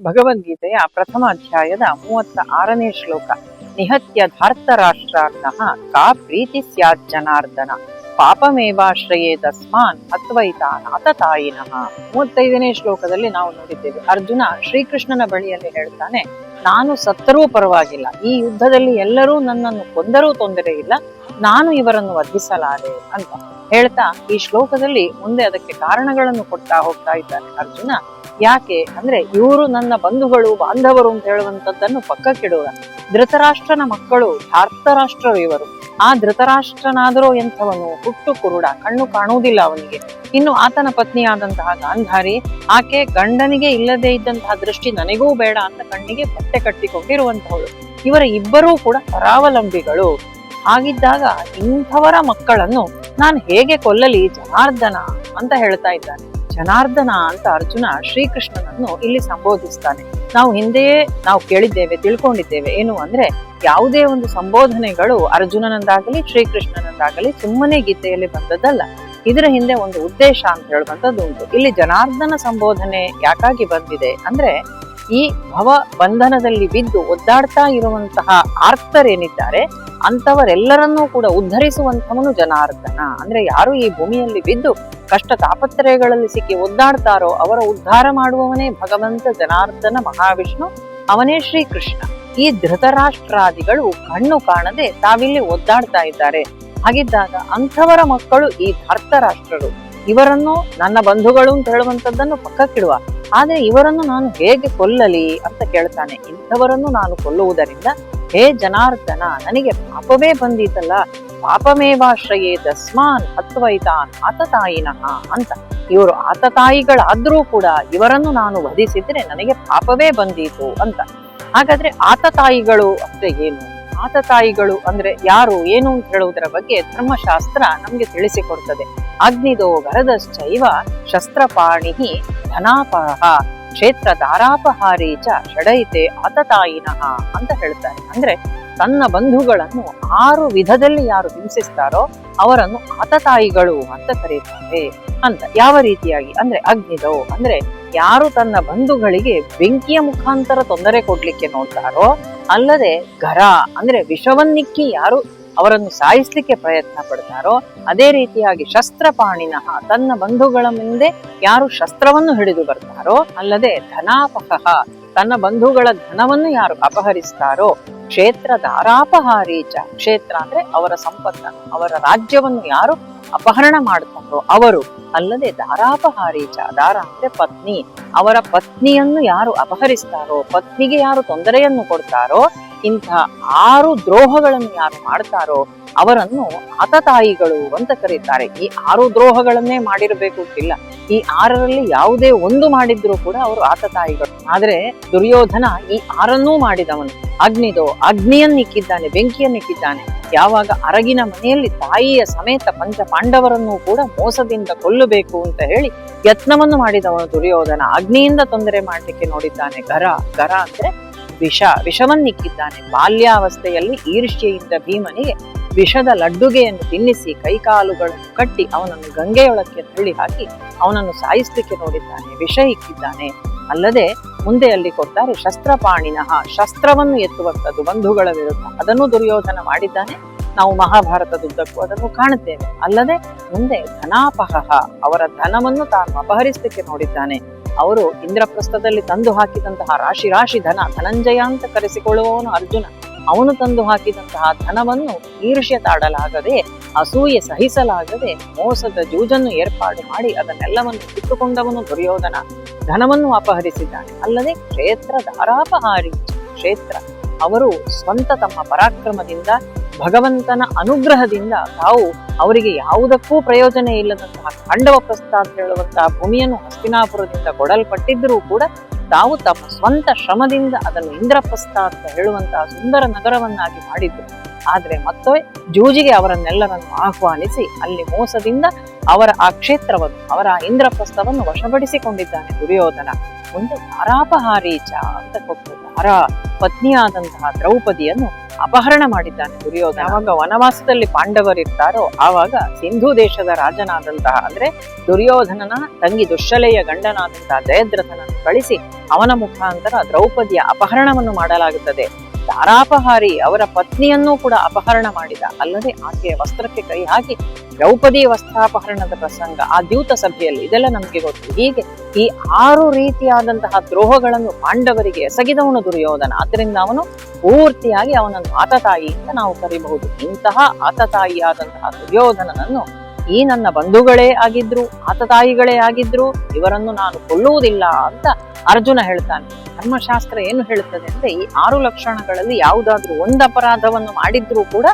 ಭಗವದ್ಗೀತೆಯ ಪ್ರಥಮ ಅಧ್ಯಾಯದ ಮೂವತ್ತ ಆರನೇ ಶ್ಲೋಕ. ನಿಹತ್ಯ ಧಾರ್ತರಾಷ್ಟ್ರಾರ್ಥ ಕಾ ಪ್ರೀತಿ ಸ್ಯಾತ್ ಜನಾರ್ದನ. ಪಾಪಮೇವಾಶ್ರಯೇ ತಸ್ಮಾನ್ ಅತ್ವೈತಾನಾಥ ತಾಯಿನಃ. ಮೂವತ್ತೈದನೇ ಶ್ಲೋಕದಲ್ಲಿ ನಾವು ನೋಡಿದ್ದೇವೆ. ಅರ್ಜುನ ಶ್ರೀಕೃಷ್ಣನ ಬಳಿಯಲ್ಲಿ ಹೇಳ್ತಾನೆ, ನಾನು ಸತ್ತರೂ ಪರವಾಗಿಲ್ಲ. ಈ ಯುದ್ಧದಲ್ಲಿ ಎಲ್ಲರೂ ನನ್ನನ್ನು ಕೊಂದರೂ ತೊಂದರೆ ಇಲ್ಲ. ನಾನು ಇವರನ್ನು ವಧಿಸಲಾರೆ ಅಂತ ಹೇಳ್ತಾ ಈ ಶ್ಲೋಕದಲ್ಲಿ ಮುಂದೆ ಅದಕ್ಕೆ ಕಾರಣಗಳನ್ನು ಕೊಡ್ತಾ ಹೋಗ್ತಾ ಇದ್ದಾನೆ ಅರ್ಜುನ. ಯಾಕೆ ಅಂದ್ರೆ ಇವರು ನನ್ನ ಬಂಧುಗಳು, ಬಾಂಧವರು ಅಂತ ಹೇಳುವಂತದ್ದನ್ನು ಪಕ್ಕಕ್ಕಿಡುವ ಧೃತರಾಷ್ಟ್ರನ ಮಕ್ಕಳು, ಧಾರ್ತರಾಷ್ಟ್ರರು ಇವರು. ಆ ಧೃತರಾಷ್ಟ್ರನಾದರೂ ಎಂಥವನು? ಹುಟ್ಟು ಕುರುಡ, ಕಣ್ಣು ಕಾಣುವುದಿಲ್ಲ ಅವನಿಗೆ. ಇನ್ನು ಆತನ ಪತ್ನಿಯಾದಂತಹ ಗಾಂಧಾರಿ, ಆಕೆ ಗಂಡನಿಗೆ ಇಲ್ಲದೇ ಇದ್ದಂತಹ ದೃಷ್ಟಿ ನನಗೂ ಬೇಡ ಅಂತ ಕಣ್ಣಿಗೆ ಬಟ್ಟೆ ಕಟ್ಟಿಕೊಂಡಿರುವಂತಹವಳು ಇವರ ಇಬ್ಬರೂ ಕೂಡ ಪರಾವಲಂಬಿಗಳು. ಹಾಗಿದ್ದಾಗ ಇಂಥವರ ಮಕ್ಕಳನ್ನು ನಾನು ಹೇಗೆ ಕೊಲ್ಲಲಿ, ಜನಾರ್ದನ? ಅಂತ ಹೇಳ್ತಾ ಇದ್ದಾನೆ. ಜನಾರ್ದನ ಅಂತ ಅರ್ಜುನ ಶ್ರೀಕೃಷ್ಣನನ್ನು ಇಲ್ಲಿ ಸಂಬೋಧಿಸ್ತಾನೆ. ನಾವು ಹಿಂದೆಯೇ ನಾವು ಕೇಳಿದ್ದೇವೆ, ತಿಳ್ಕೊಂಡಿದ್ದೇವೆ. ಏನು ಅಂದ್ರೆ ಯಾವುದೇ ಒಂದು ಸಂಬೋಧನೆಗಳು ಅರ್ಜುನನಂದಾಗಲಿ, ಶ್ರೀಕೃಷ್ಣನಂದಾಗಲಿ ಸುಮ್ಮನೆ ಗೀತೆಯಲ್ಲಿ ಬಂದದ್ದಲ್ಲ. ಇದರ ಹಿಂದೆ ಒಂದು ಉದ್ದೇಶ ಅಂತ ಹೇಳುವಂತದ್ದು ಉಂಟು. ಇಲ್ಲಿ ಜನಾರ್ದನ ಸಂಬೋಧನೆ ಯಾಕಾಗಿ ಬಂದಿದೆ ಅಂದ್ರೆ ಈ ಭವ ಬಂಧನದಲ್ಲಿ ಬಿದ್ದು ಒದ್ದಾಡ್ತಾ ಇರುವಂತಹ ಆರ್ತರೇನಿದ್ದಾರೆ ಅಂತವರೆಲ್ಲರನ್ನೂ ಕೂಡ ಉದ್ಧರಿಸುವಂಥವನು ಜನಾರ್ದನ. ಅಂದ್ರೆ ಯಾರು ಈ ಭೂಮಿಯಲ್ಲಿ ಬಿದ್ದು ಕಷ್ಟ ತಾಪತ್ರಯಗಳಲ್ಲಿ ಸಿಕ್ಕಿ ಒದ್ದಾಡ್ತಾರೋ ಅವರ ಉದ್ಧಾರ ಮಾಡುವವನೇ ಭಗವಂತ ಜನಾರ್ದನ ಮಹಾವಿಷ್ಣು, ಅವನೇ ಶ್ರೀಕೃಷ್ಣ. ಈ ಧೃತರಾಷ್ಟ್ರಾದಿಗಳು ಕಣ್ಣು ಕಾಣದೆ ತಾವಿಲ್ಲಿ ಒದ್ದಾಡ್ತಾ ಇದ್ದಾರೆ. ಹಾಗಿದ್ದಾಗ ಅಂಥವರ ಮಕ್ಕಳು ಈ ಧಾರ್ತರಾಷ್ಟ್ರರು ಇವರನ್ನು ನನ್ನ ಬಂಧುಗಳು ಅಂತ ಹೇಳುವಂಥದ್ದನ್ನು ಪಕ್ಕಕ್ಕಿಡುವ ಆದ್ರೆ ಇವರನ್ನು ನಾನು ಹೇಗೆ ಕೊಲ್ಲಲಿ ಅಂತ ಕೇಳ್ತಾನೆ. ಇಂಥವರನ್ನು ನಾನು ಕೊಲ್ಲುವುದರಿಂದ, ಹೇ ಜನಾರ್ದನ, ನನಗೆ ಪಾಪವೇ ಬಂದೀತಲ್ಲ. ಪಾಪಮೇವಾಶ್ರಯೇ ತಸ್ಮಾನ್ ಅತ್ವೈತಾನ್ ಆತತಾಯಿನಃ ಅಂತ. ಇವರು ಆತತಾಯಿಗಳಾದ್ರೂ ಕೂಡ ಇವರನ್ನು ನಾನು ವಧಿಸಿದ್ರೆ ನನಗೆ ಪಾಪವೇ ಬಂದೀತು ಅಂತ. ಹಾಗಾದ್ರೆ ಆತತಾಯಿಗಳು ಅಂದ್ರೆ ಏನು? ಆತತಾಯಿಗಳು ಅಂದ್ರೆ ಯಾರು ಏನು ಅಂತ ಹೇಳುವುದರ ಬಗ್ಗೆ ಧರ್ಮಶಾಸ್ತ್ರ ನಮ್ಗೆ ತಿಳಿಸಿಕೊಡ್ತದೆ. ಅಗ್ನಿದೋ ಗರದಶ್ಚೈವ ಶಸ್ತ್ರಪಾಣಿಹಿ ಧನಾಪಹ ಕ್ಷೇತ್ರ ದಾರಾಪಹಾರಿ ಚ ಷಡೈತೆ ಆತತಾಯಿನಃ ಅಂತ ಹೇಳ್ತಾರೆ. ಅಂದ್ರೆ ತನ್ನ ಬಂಧುಗಳನ್ನು ಆರು ವಿಧದಲ್ಲಿ ಯಾರು ಹಿಂಸಿಸ್ತಾರೋ ಅವರನ್ನು ಆತತಾಯಿಗಳು ಅಂತ ಕರೀತಾರೆ ಅಂತ. ಯಾವ ರೀತಿಯಾಗಿ? ಅಂದ್ರೆ ಅಗ್ನಿದೋ ಅಂದ್ರೆ ಯಾರು ತನ್ನ ಬಂಧುಗಳಿಗೆ ಬೆಂಕಿಯ ಮುಖಾಂತರ ತೊಂದರೆ ಕೊಡ್ಲಿಕ್ಕೆ ನೋಡ್ತಾರೋ ಅಲ್ಲದೆ ಗರ ಅಂದ್ರೆ ವಿಷವನ್ನಿಕ್ಕಿ ಯಾರು ಅವರನ್ನು ಸಾಯಿಸ್ಲಿಕ್ಕೆ ಪ್ರಯತ್ನ ಪಡ್ತಾರೋ, ಅದೇ ರೀತಿಯಾಗಿ ಶಸ್ತ್ರಪಾಣಿನಃ ತನ್ನ ಬಂಧುಗಳ ಮುಂದೆ ಯಾರು ಶಸ್ತ್ರವನ್ನು ಹಿಡಿದು ಬರ್ತಾರೋ, ಅಲ್ಲದೆ ಧನಾಪಹ ತನ್ನ ಬಂಧುಗಳ ಧನವನ್ನು ಯಾರು ಅಪಹರಿಸ್ತಾರೋ ಕ್ಷೇತ್ರ ದಾರಾಪಹಾರೀಚ ಕ್ಷೇತ್ರ ಅಂದ್ರೆ ಅವರ ಸಂಪತ್ತನ್ನು ಅವರ ರಾಜ್ಯವನ್ನು ಯಾರು ಅಪಹರಣ ಮಾಡ್ತಾರೋ ಅವರು ಅಲ್ಲದೆ ದಾರಾಪಹಾರೀಚ ದಾರ ಅಂದ್ರೆ ಪತ್ನಿ. ಅವರ ಪತ್ನಿಯನ್ನು ಯಾರು ಅಪಹರಿಸ್ತಾರೋ, ಪತ್ನಿಗೆ ಯಾರು ತೊಂದರೆಯನ್ನು ಕೊಡ್ತಾರೋ, ಇಂಥ ಆರು ದ್ರೋಹಗಳನ್ನು ಯಾರು ಮಾಡ್ತಾರೋ, ಅವರನ್ನು ಆತತಾಯಿಗಳು ಅಂತ ಕರೀತಾರೆ. ಈ ಆರು ದ್ರೋಹಗಳನ್ನೇ ಮಾಡಿರಬೇಕು ಅಂತಿಲ್ಲ. ಈ ಆರರಲ್ಲಿ ಯಾವುದೇ ಒಂದು ಮಾಡಿದ್ರು ಕೂಡ ಅವರು ಆತತಾಯಿಗಳು ಆದ್ರೆ ದುರ್ಯೋಧನ ಈ ಆರನ್ನೂ ಮಾಡಿದವನು. ಅಗ್ನಿದೋ, ಅಗ್ನಿಯನ್ನಿಕ್ಕಿದ್ದಾನೆ, ಬೆಂಕಿಯನ್ನಿಕ್ಕಿದ್ದಾನೆ. ಯಾವಾಗ ಅರಗಿನ ಮನೆಯಲ್ಲಿ ತಾಯಿಯ ಸಮೇತ ಪಂಚ ಪಾಂಡವರನ್ನು ಕೂಡ ಮೋಸದಿಂದ ಕೊಲ್ಲಬೇಕು ಅಂತ ಹೇಳಿ ಯತ್ನವನ್ನು ಮಾಡಿದವನು ದುರ್ಯೋಧನ. ಅಗ್ನಿಯಿಂದ ತೊಂದರೆ ಮಾಡಲಿಕ್ಕೆ ನೋಡಿದ್ದಾನೆ ಗರ. ಗರ ಅಂದ್ರೆ ವಿಷ. ವಿಷವನ್ನಿಕ್ಕಿದ್ದಾನೆ. ಬಾಲ್ಯಾವಸ್ಥೆಯಲ್ಲಿ ಈರ್ಷ್ಯೆಯಿಂದ ಭೀಮನಿಗೆ ವಿಷದ ಲಡ್ಡುಗೆಯನ್ನು ತಿನ್ನಿಸಿ ಕೈಕಾಲುಗಳನ್ನು ಕಟ್ಟಿ ಅವನನ್ನು ಗಂಗೆಯೊಳಕ್ಕೆ ತಳ್ಳಿ ಹಾಕಿ ಅವನನ್ನು ಸಾಯಿಸಲಿಕ್ಕೆ ನೋಡಿದ್ದಾನೆ, ವಿಷ ಇಕ್ಕಿದ್ದಾನೆ. ಅಲ್ಲದೆ ಮುಂದೆ ಅಲ್ಲಿ ಕೊಡ್ತಾರೆ ಶಸ್ತ್ರಪಾಣಿನಃ ಶಸ್ತ್ರವನ್ನು ಎತ್ತುವಂಥದ್ದು ಬಂಧುಗಳ ವಿರುದ್ಧ. ಅದನ್ನು ದುರ್ಯೋಧನ ಮಾಡಿದ್ದಾನೆ. ನಾವು ಮಹಾಭಾರತದುದ್ದಕ್ಕೂ ಅದನ್ನು ಕಾಣುತ್ತೇವೆ. ಅಲ್ಲದೆ ಮುಂದೆ ಧನಾಪಹ ಅವರ ಧನವನ್ನು ತಾನು ಅಪಹರಿಸಲಿಕ್ಕೆ ನೋಡಿದ್ದಾನೆ. ಅವರು ಇಂದ್ರಪ್ರಸ್ಥದಲ್ಲಿ ತಂದು ಹಾಕಿದಂತಹ ರಾಶಿ ರಾಶಿ ಧನ, ಧನಂಜಯ ಅಂತ ಕರೆಸಿಕೊಳ್ಳುವವನು ಅರ್ಜುನ. ಅವನು ತಂದು ಹಾಕಿದಂತಹ ಧನವನ್ನು ಈರ್ಷ್ಯ ತಾಡಲಾಗದೆ, ಅಸೂಯೆ ಸಹಿಸಲಾಗದೆ ಮೋಸದ ಜೂಜನ್ನು ಏರ್ಪಾಡು ಮಾಡಿ ಅದನ್ನೆಲ್ಲವನ್ನು ಕಿತ್ತುಕೊಂಡವನು ದುರ್ಯೋಧನ. ಧನವನ್ನು ಅಪಹರಿಸಿದ್ದಾನೆ. ಅಲ್ಲದೆ ಕ್ಷೇತ್ರ ಧಾರಾಪಹಾರಿ ಕ್ಷೇತ್ರ. ಅವರು ಸ್ವಂತ ತಮ್ಮ ಪರಾಕ್ರಮದಿಂದ ಭಗವಂತನ ಅನುಗ್ರಹದಿಂದ ತಾವು ಅವರಿಗೆ ಯಾವುದಕ್ಕೂ ಪ್ರಯೋಜನ ಇಲ್ಲದಂತಹ ಪಾಂಡವ ಪ್ರಸ್ಥ ಅಂತ ಹೇಳುವಂತಹ ಭೂಮಿಯನ್ನು ಹಸ್ತಿನಾಪುರದಿಂದ ಕೊಡಲ್ಪಟ್ಟಿದ್ದರೂ ಕೂಡ ತಾವು ತಮ್ಮ ಸ್ವಂತ ಶ್ರಮದಿಂದ ಅದನ್ನು ಇಂದ್ರಪ್ರಸ್ಥ ಅಂತ ಹೇಳುವಂತಹ ಸುಂದರ ನಗರವನ್ನಾಗಿ ಮಾಡಿದ್ರು. ಆದರೆ ಮತ್ತೆ ಜೂಜಿಗೆ ಅವರನ್ನೆಲ್ಲರನ್ನು ಆಹ್ವಾನಿಸಿ ಅಲ್ಲಿ ಮೋಸದಿಂದ ಅವರ ಆ ಕ್ಷೇತ್ರವನ್ನು, ಅವರ ಆ ಇಂದ್ರಪ್ರಸ್ಥವನ್ನು ವಶಪಡಿಸಿಕೊಂಡಿದ್ದಾನೆ ದುರ್ಯೋಧನ. ಮುಂದೆ ಧಾರಾಪಹಾರೀಚ ಅಂತ ಕೊಟ್ಟು ಧಾರ ಪತ್ನಿಯಾದಂತಹ ದ್ರೌಪದಿಯನ್ನು ಅಪಹರಣ ಮಾಡಿದ್ದಾನೆ ದುರ್ಯೋಧನ. ಯಾವಾಗ ವನವಾಸದಲ್ಲಿ ಪಾಂಡವರಿರ್ತಾರೋ ಆವಾಗ ಸಿಂಧು ದೇಶದ ರಾಜನಾದಂತಹ, ಅಂದ್ರೆ ದುರ್ಯೋಧನನ ತಂಗಿ ದುಶ್ಶಲೆಯ ಗಂಡನಾದಂತಹ ಜಯದ್ರಥನನ್ನು ಕಳಿಸಿ ಅವನ ಮುಖಾಂತರ ದ್ರೌಪದಿಯ ಅಪಹರಣವನ್ನು ಮಾಡಲಾಗುತ್ತದೆ. ಧಾರಾಪಹಾರಿ ಅವರ ಪತ್ನಿಯನ್ನೂ ಕೂಡ ಅಪಹರಣ ಮಾಡಿದ. ಅಲ್ಲದೆ ಆಕೆಯ ವಸ್ತ್ರಕ್ಕೆ ಕೈ ಹಾಕಿ ದ್ರೌಪದಿ ವಸ್ತ್ರಾಪಹರಣದ ಪ್ರಸಂಗ ಆ ದ್ಯೂತ ಸಭೆಯಲ್ಲಿ ಇದೆಲ್ಲ ನಮಗೆ ಗೊತ್ತು. ಹೀಗೆ ಈ ಆರು ರೀತಿಯಾದಂತಹ ದ್ರೋಹಗಳನ್ನು ಪಾಂಡವರಿಗೆ ಎಸಗಿದವನು ದುರ್ಯೋಧನ. ಅದರಿಂದ ಅವನು ಪೂರ್ತಿಯಾಗಿ ಅವನನ್ನು ಆತತಾಯಿ ಅಂತ ನಾವು ಕರಿಬಹುದು. ಇಂತಹ ಆತತಾಯಿಯಾದಂತಹ ದುರ್ಯೋಧನನನ್ನು ಈ ನನ್ನ ಬಂಧುಗಳೇ ಆಗಿದ್ರು ಆತತಾಯಿಗಳೇ ಆಗಿದ್ರು, ಇವರನ್ನು ನಾನು ಕೊಲ್ಲುವುದಿಲ್ಲ ಅಂತ ಅರ್ಜುನ ಹೇಳ್ತಾನೆ. ಧರ್ಮಶಾಸ್ತ್ರ ಏನು ಹೇಳುತ್ತದೆ ಅಂದ್ರೆ ಈ ಆರು ಲಕ್ಷಣಗಳಲ್ಲಿ ಯಾವುದಾದ್ರೂ ಒಂದು ಅಪರಾಧವನ್ನು ಮಾಡಿದ್ರೂ ಕೂಡ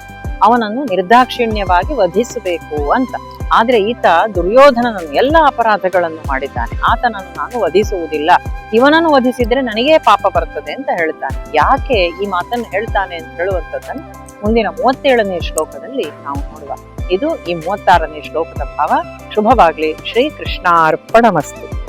ಅವನನ್ನು ನಿರ್ದಾಕ್ಷಿಣ್ಯವಾಗಿ ವಧಿಸಬೇಕು ಅಂತ. ಆದ್ರೆ ಈತ ದುರ್ಯೋಧನನನ್ನು, ಎಲ್ಲ ಅಪರಾಧಗಳನ್ನು ಮಾಡಿದ್ದಾನೆ. ಆತನನ್ನು ನಾನು ವಧಿಸುವುದಿಲ್ಲ. ಇವನನ್ನು ವಧಿಸಿದ್ರೆ ನನಗೇ ಪಾಪ ಬರ್ತದೆ ಅಂತ ಹೇಳ್ತಾನೆ. ಯಾಕೆ ಈ ಮಾತನ್ನು ಹೇಳ್ತಾನೆ ಅಂತ ಹೇಳುವಂಥದ್ದನ್ನು ಮುಂದಿನ ಮೂವತ್ತೇಳನೇ ಶ್ಲೋಕದಲ್ಲಿ ನಾವು ನೋಡುವ. ಇದು ಈ ಮೂವತ್ತಾರನೇ ಶ್ಲೋಕದ ಭಾವ. ಶುಭವಾಗ್ಲಿ. ಶ್ರೀ ಕೃಷ್ಣಾರ್ಪಣಮಸ್ತು